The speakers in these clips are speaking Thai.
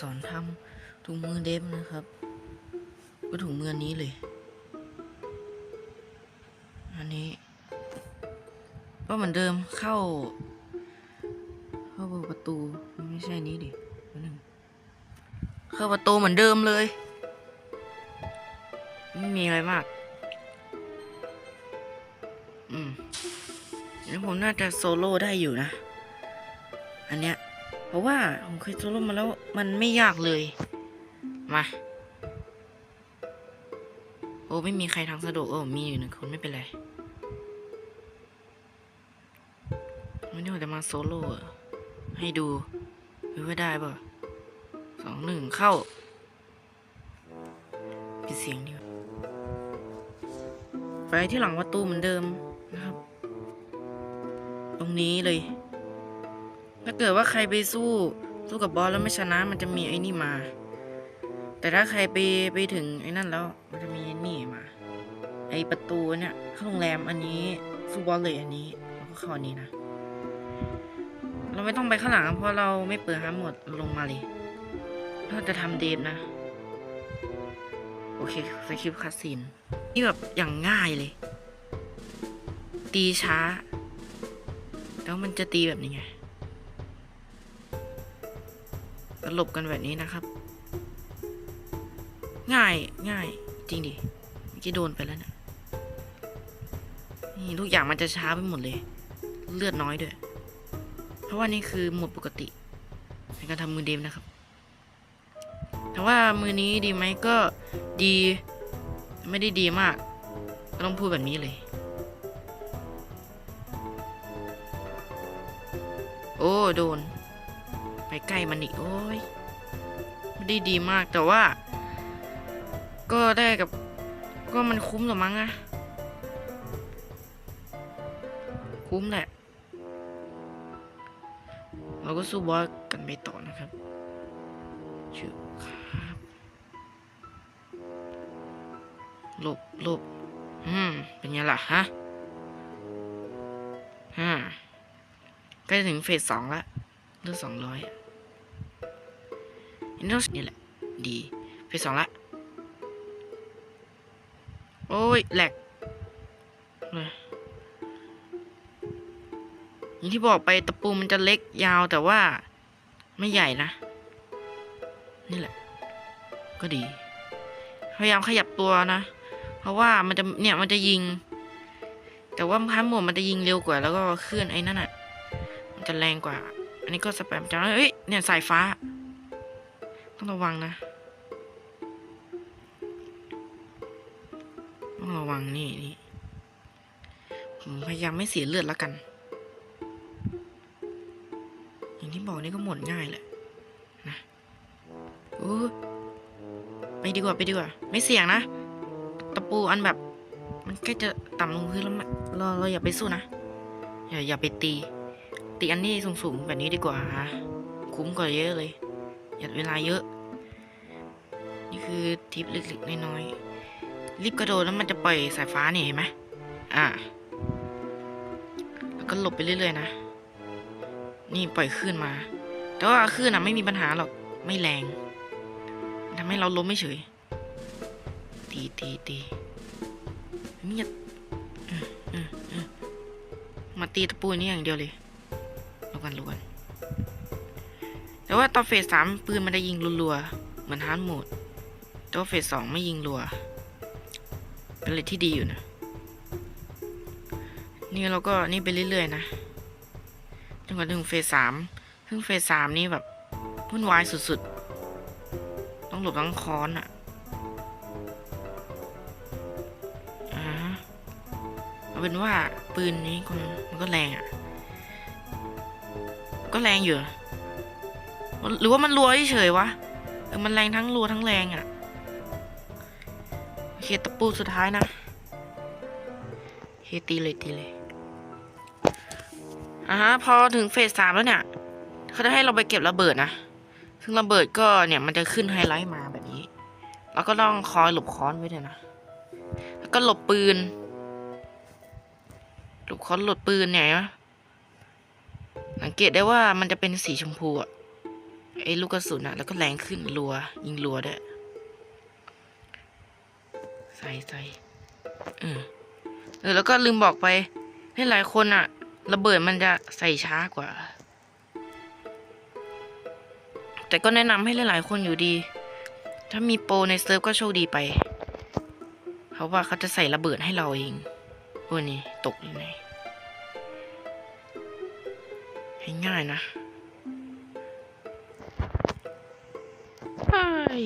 สอนทำถุงมือเดฟนะครับก็ถุงมือนี้เลย อันนี้ ก็เหมือนเดิมเข้า เข้าประตูไม่ใช่นี้ดิแป๊บนึงเข้าประตูเหมือนเดิมเลย ไม่มีอะไรมาก อืมแล้วผมน่าจะโซโล่ได้อยู่นะ อันเนี้ย เพราะว่าผมเคยโซโล่มาแล้วมันไม่ยากเลย มา โอ้ไม่มีใครทางสะดวกโอ้มีอยู่หนึ่งคนไม่เป็นไรไม่ได้ว่าจะมาโซโล่ให้ดูดูว่าได้ป่ะสองหนึ่งเข้าปิดเสียงดีกว่าไปที่หลังประตูเหมือนเดิมนะครับ ตรงนี้เลย ถ้าเกิดว่าใครไปสู้สู้กับบอสแล้วไม่ชนะมันจะมีไอ้นี่มา แต่ถ้าใครไปไปถึงไอ้นั่นแล้วมันจะมีไอ้นี่มา ไอประตูเนี่ยเข้าโรงแรมอันนี้สู้บอสเลยอันนี้แล้วก็เข้าอันนี้นะ เราไม่ต้องไปข้างหลังเพราะเราไม่เปิดฮาร์ดโหมดลงมาเลยเราจะทำเดทนะ โอเคสคริปต์คัสซีนนี่แบบอย่างง่ายเลย ตีช้า แล้วมันจะตีแบบนี้ไง ตลบกันแบบนี้นะครับ ง่ายง่าย จริงดิเมื่อกี้โดนไปแล้วเนะนี่ทุกอย่างมันจะช้าไปหมดเลย เลือดน้อยด้วย เพราะว่านี่คือหมดปกติ ในการทำมือเดมนะครับ แต่ว่ามือนี้ดีไหมก็ดีไม่ได้ดีมาก ก็ต้องพูดแบบนี้เลย โอ้ โดน ไปใกล้มันอีก โอ้ยไม่ได้ดีมากแต่ว่า ก็ได้กับ ก็มันคุ้มหรอมั้งอะคุ้มแหละ เราก็สู้บอสกันไปต่อนะครับชื่อครับหลบหลบอืม เป็นไงล่ะฮะฮ่าใกล้ถึงเฟสสองละเลือดสองร้อย นี่ต้องนี่แหละ ดีเฟสสองละ โอ้ยแหลกเลยอย่างที่บอกไปตะปูมันจะเล็กยาวแต่ว่าไม่ใหญ่นะ นี่แหละ ก็ดี พยายามขยับตัวนะ เพราะว่ามันจะเนี่ยมันจะยิง แต่ว่าพันหมวมันจะยิงเร็วกว่า แล้วก็เคลื่อนไอ้นั่นอะ มันจะแรงกว่า อันนี้ก็สแปมจังเอ้ยเนี่ยสายฟ้า ต้องระวังนะต้องระวังนี่นี่ผมพยายามไม่เสียเลือดแล้วกัน อย่างที่บอกนี่ก็หมดง่ายแหละนะโอ้ไปดีกว่าไปดีกว่า ไม่เสี่ยงนะ ตะปูอันแบบ มันใกล้จะต่ำลงพื้นแล้วเราเราอย่าไปสู้นะ อย่าอย่าไปตี ตีอันนี้สูงๆแบบนี้ดีกว่าฮะคุ้มกว่าเยอะเลย ยัดเวลาเยอะ นี่คือทิปเล็กๆน้อยๆรีบกระโดดแล้วมันจะปล่อยสายฟ้านี่เห็นไหมอ่าแล้วก็หลบไปเรื่อยๆนะ นี่ปล่อยคลื่นมา แต่ว่าคลื่นอะไม่มีปัญหาหรอกไม่แรงทำให้เราล้มไม่เฉยตีตีตีนี่ยมาตีตะปูนี่อย่างเดียวเลยระกันระกัน แต่ว่าตอนเฟสสามปืนมันจะยิงรัวๆ เหมือนฮาร์ดโหมด แต่ว่าเฟสสองไม่ยิงรัว เป็นอะไรที่ดีอยู่นะ นี่เราก็นี่ไปเรื่อยๆนะจนกว่าถึงเฟสสามซึ่งเฟสสามนี่แบบวุ่นวายสุดๆ ต้องหลบทั้งค้อนอะอ่าเอาเป็นว่าปืนนี้มันก็แรงอะ ก็แรงอยู่ หรือว่ามันรัวเฉยวะเออมันแรงทั้งรัวทั้งแรงอะโอเคตะปูสุดท้ายนะเคตีเลยตีเลยอ่าฮะพอถึงเฟสสามแล้วเนี่ยเขาจะให้เราไปเก็บระเบิดนะ ซึ่งระเบิดก็เนี่ยมันจะขึ้นไฮไลท์มาแบบนี้ แล้วก็ต้องคอยหลบค้อนไว้ด้วยนะ แล้วก็หลบปืน หลบค้อนหลบปืนเนี่ยนไหมสังเกตได้ว่ามันจะเป็นสีชมพูอะ ไอ้ลูกกระสุนอะแล้วก็แรงขึ้นรัว ยิงรัวด้วยใส่ใส่เออเออแล้วก็ลืมบอกไป ให้หลายคนอะระเบิดมันจะใส่ช้ากว่า แต่ก็แนะนำให้หลาย ๆ คนอยู่ดี ถ้ามีโปรในเซิร์ฟก็โชคดีไปเพราะว่าเขาจะใส่ระเบิดให้เราเองโอ้นี่ตกอยู่ไหนให้ง่ายนะ ย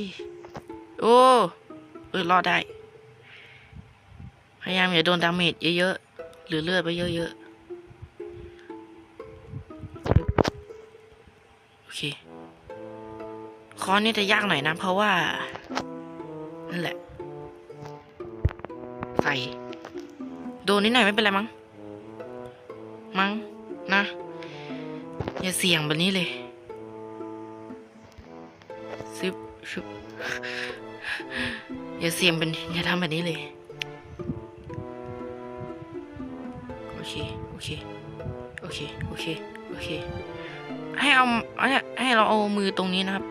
โอ้ เออรอดได้ พยายามอย่าโดนดาเมจเยอะๆ หรือเลือดไปเยอะๆ โอเค คอนนี่จะยากหน่อยนะ เพราะว่า นั่นแหละ ใส่ โดนนิดหน่อยไม่เป็นไรมั้ง มั้งนะ อย่าเสี่ยงแบบนี้เลย ชุบอย่าเสี่ยงเป็นอย่าทำแบบนี้เลย โอเค โอเค โอเค โอเค โอเค ให้เอาให้ให้เราเอามือตรงนี้นะครับ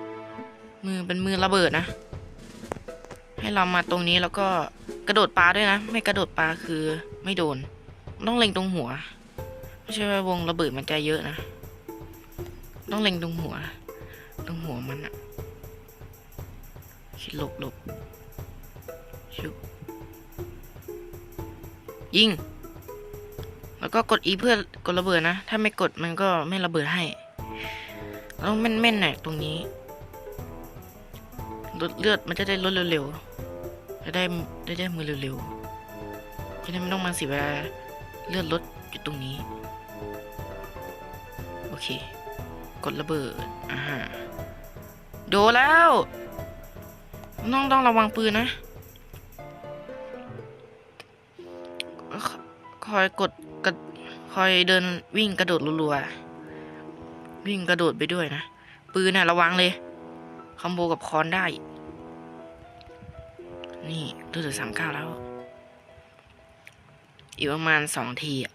มือเป็นมือระเบิดนะ ให้เรามาตรงนี้แล้วก็กระโดดปลาด้วยนะ ไม่กระโดดปลาคือไม่โดน ต้องเล็งตรงหัว ไม่ใช่ว่าวงระเบิดมันจะเยอะนะ ต้องเล็งตรงหัว ตรงหัวมันอะ หลบหลบชุบยิง แล้วก็กด E เพื่อกดระเบิดนะ ถ้าไม่กดมันก็ไม่ระเบิดให้ต้องแม่นๆหน่อยตรงนี้ลดเลือดมันจะได้ลดเร็วๆ จะได้ได้ได้มือเร็วๆ จะได้ไม่ต้องมาเสียเวลาเลือดลดอยู่ตรงนี้ โอเค กดระเบิด อ่าฮะโดแล้ว น้องต้องระวังปืนนะคอยกดกคอยเดินวิ่งกระโดดรัวๆวิ่งกระโดดไปด้วยนะ ปืนน่ะระวังเลยคอมโบกับคอนได้ นี่ดเหลือสามเก้าแล้ว อีกประมาณสองทีอะ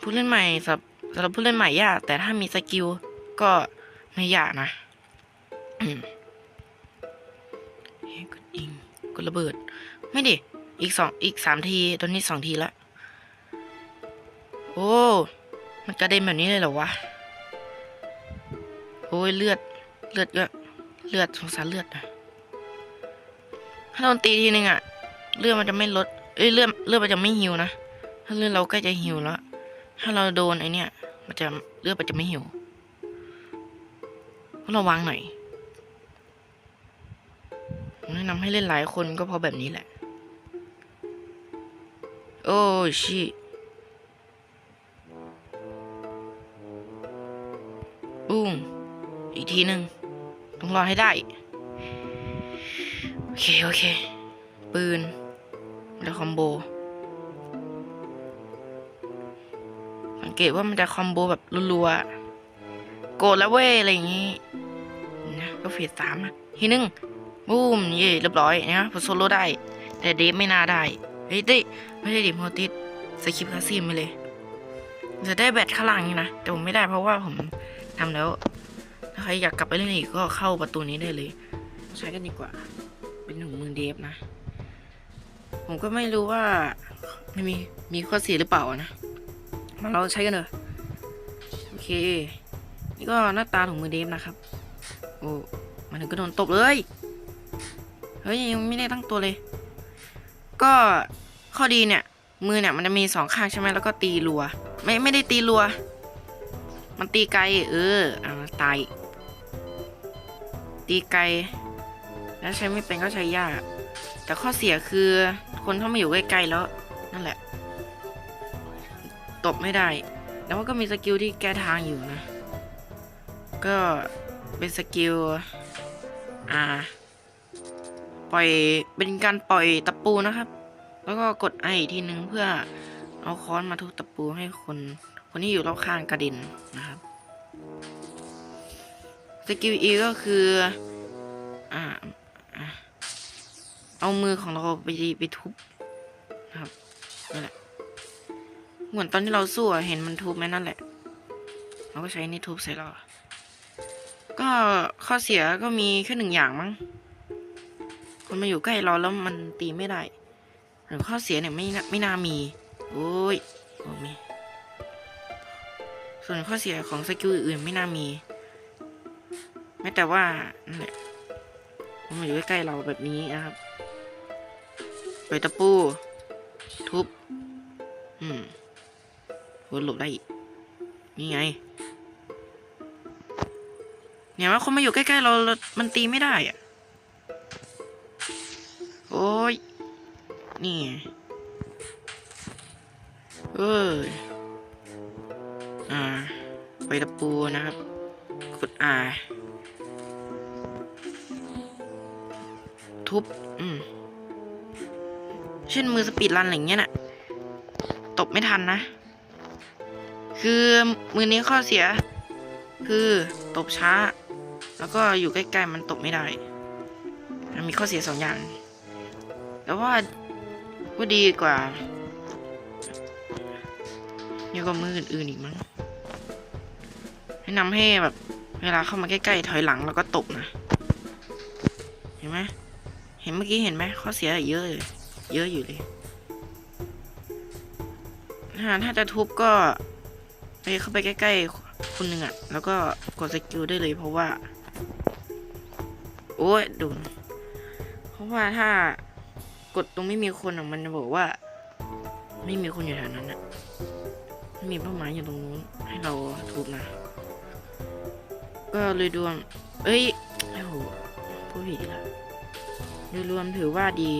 ผู้เล่นใหม่สำหรับผู้เล่นใหม่ยาก แต่ถ้ามีสกิลก็ไม่ยากนะ เฮ้ยกดยิงกดระเบิด ไม่ดิ อีกสองอีกสามที ตอนนี้สองทีละ โอ้ มันกระเด็นแบบนี้เลยเหรอวะ โอ้ยเลือด เลือดก็เลือดสงสารเลือดนะถ้าโดนตีทีนึงอะเลือดมันจะไม่ลด เอ้ยเลือดเลือดมันจะไม่หิวนะ ถ้าเลือดเราใกล้จะหิวแล้ว ถ้าเราโดนไอเนี้ยมันจะเลือดมันจะไม่หิวก็ระวังหน่อย ผมแนะนำให้เล่นหลายคนก็เพราะแบบนี้แหละ โอ้ชิบุ้งอีกทีหนึ่งต้องรอให้ได้ โอเค โอเค ปืน แล้วคอมโบ สังเกตว่ามันจะคอมโบแบบรัวๆ โกรธแล้วเว้ย อะไรอย่างงี้ นะ ก็เฟสสามอะ ทีหนึ่ง บูมเย่เรียบร้อยนะพอโซโล่ได้ แต่เดฟไม่น่าได้ เฮ้ยได้ไม่ได้ดิโมติสสคริปคาซีมไปเลย จะได้แบตข้างล่างนี่นะ แต่ผมไม่ได้เพราะว่าผมทำแล้ว ถ้าใครอยากกลับไปเล่นอีกก็เข้าประตูนี้ได้เลย ใช้กันดีกว่า เป็นหนุ่มมือเดฟนะ ผมก็ไม่รู้ว่าไม่มีมีข้อเสียหรือเปล่านะมาเราใช้กันเถอะโอเค นี่ก็หน้าตาของมือเดฟนะครับ โอ้มันถึงก็โดนตบเลย ฮ้ยยังไม่ได้ตั้งตัวเลย ก็ข้อดีเนี่ย มือเนี่ยมันจะมีสองข้างใช่ไหมแล้วก็ตีรัว ไม่ไม่ได้ตีรัว มันตีไกล เอออ่าตาย ตีไกล แล้วใช้ไม่เป็นก็ใช้ยาก แต่ข้อเสียคือคนเข้ามาอยู่ใกล้ๆแล้ว นั่นแหละ ตบไม่ได้แต่ว่าก็มีสกิลที่แก้ทางอยู่นะ ก็เป็นสกิลอ่า ปล่อยเป็นการปล่อยตะปูนะครับ แล้วก็กดไออีกทีนึงเพื่อเอาค้อนมาทุบตะปูให้คน คนที่อยู่รอบข้างกระเด็นนะครับสกิลอีก็คืออ่าเอามือของเราไปไปทุบนะครับนั่นแหละเหมือนตอนที่เราสู้เห็นมันทุบไหมนั่นแหละเเราก็ใช้นี่ทุบใส่เราก็ข้อเสียก็มีแค่หนึ่งอย่างมั้ง คนมาอยู่ใกล้เราแล้วมันตีไม่ได้หรือข้อเสียเนี่ยไม่ไม่น่ามี โอ้ยโอ้มีส่วนข้อเสียของสกิลอื่นไม่น่ามี แม้แต่ว่านั่นแหละมันมาอยู่ใกล้ๆเราแบบนี้นะครับไปตะปู ทุบ อืมวนหลบได้อีก นี่ไง เนี่ยว่าคนมาอยู่ใกล้ๆเรา มันตีไม่ได้อะ นี่ไงเอ้ยอ่าไปตะปูนะครับ กด R ทุบ อืม เช่นมือสปีดรันอะไรอย่างเงี้ยน่ะ ตบไม่ทันนะ คือมือนี้ข้อเสีย คือตบช้า แล้วก็อยู่ใกล้ๆมันตบไม่ได้ มันมีข้อเสียสองอย่างแต่ว่า ก็ดีกว่านี่ก็มืออื่นๆอีกมั้งแนะนำให้แบบ เวลาเข้ามาใกล้ๆถอยหลังแล้วก็ตบนะ เห็นไหมเห็นเมื่อกี้เห็นไหมข้อเสียเยอะเลยเยอะอยู่เลยถ้าถ้าจะทุบก็ไปเข้าไปใกล้ๆคนหนึ่งอะแล้วก็กดสกิลได้เลยเพราะว่า โอ้ยโดนเพราะว่าถ้า กดตรงไม่มีคนอะมันจะบอกว่า ไม่มีคนอยู่แถวนั้นอะไม่มีเป้าหมายอยู่ตรงนู้นให้เราทุบนะ ก็เลยดวง เอ้ยโอ้โหผู้ผิดละโดยรวมถือว่าดี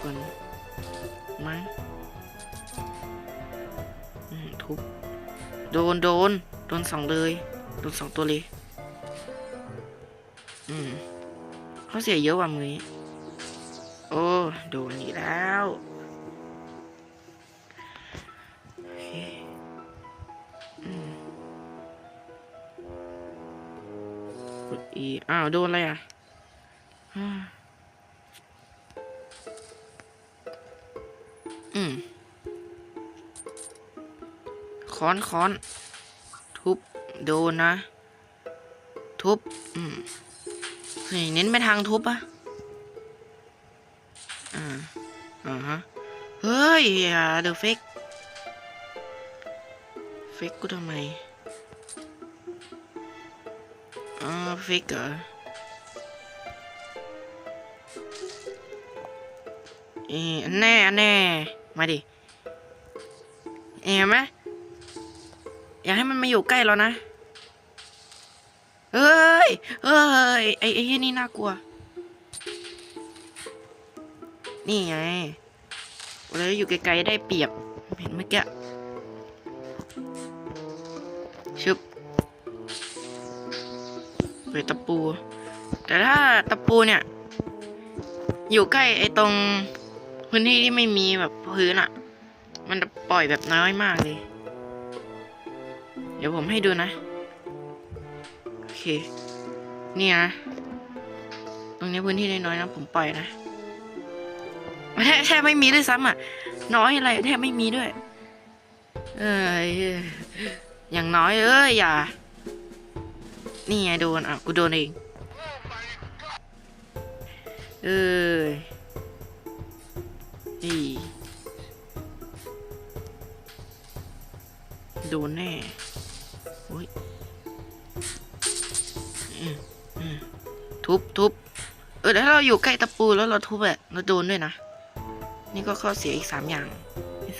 คนมั้งทุบโดนโดนโดนสองเลยโดนสองตัวเลย อืมเขาเสียเยอะกว่ามือนี้ ดนอีกแล้วโอเคอืมกด E อ้าว โดนอะไรอะอืมค้อนค้อน ทุบ โดนนะ ทุบ อืมเฮ้ยเน้นไปทางทุบอะ ยอย่าเดอะเฟกเฟกกูทำไมอ่าเฟกเหรอเอ๊ะอันแน่อันแน่มาดิเห็นไหมอย่าให้มันมาอยู่ใกล้เรานะเฮ้ยเฮ้ยไอ้ไอ้เหี้นี่น่ากลัว นี่ไง เราอยู่ไกลๆได้เปรียบ เห็นเมื่อกี้ชึบเปิดตะปู แต่ถ้าตะปูเนี่ย อยู่ใกล้ไอ้ตรงพื้นที่ที่ไม่มีแบบพื้นอะ่ะ มันจะปล่อยแบบน้อยมากเลย เดี๋ยวผมให้ดูนะ โอเค นี่นะ ตรงนี้พื้นที่น้อยๆนะ ผมปล่อยนะ แทบแทบไม่มีด้วยซ้ำอะ น้อยอะไรแทบไม่มีด้วย เอ้ยอย่างน้อยเอ้ยอย่า นี่ไงโดนอะกูโดนเองเอ้ยนี่โดนแน่โอ้ยทุบทุบเออถ้าเราอยู่ใกล้ตะปูแล้วเราทุบอะเราโดนด้วยนะ นี่ก็ข้อเสียอีกสามอย่าง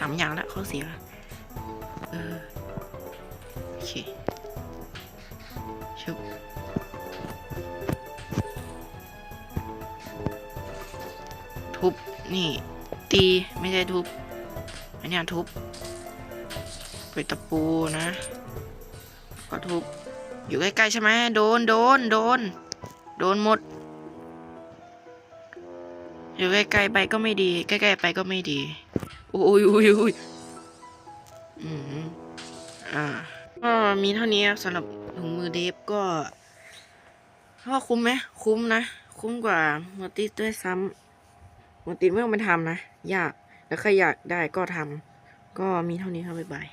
สามอย่างแล้วข้อเสียเออโอเคชุบทุบ นี่ ตีไม่ใช่ทุบอันนี้ทุบไปตะปูนะก็ทุบ อยู่ใกล้ๆใช่ไหมโดนโดนโดน โดนหมด อยู่ใกล้ๆไปก็ไม่ดี ใกล้ๆไปก็ไม่ดีอุ้ยอุ้ยอุ้ยอืมอ่าก็มีเท่านี้ครับสำหรับถุงมือเดฟก็ว่าคุ้มไหมคุ้มนะ คุ้มกว่ามัลติด้วยซ้ำมัลติไม่ต้องไปทำนะยากแล้วใครอยากได้ก็ทำก็มีเท่านี้ครับบ๊ายบาย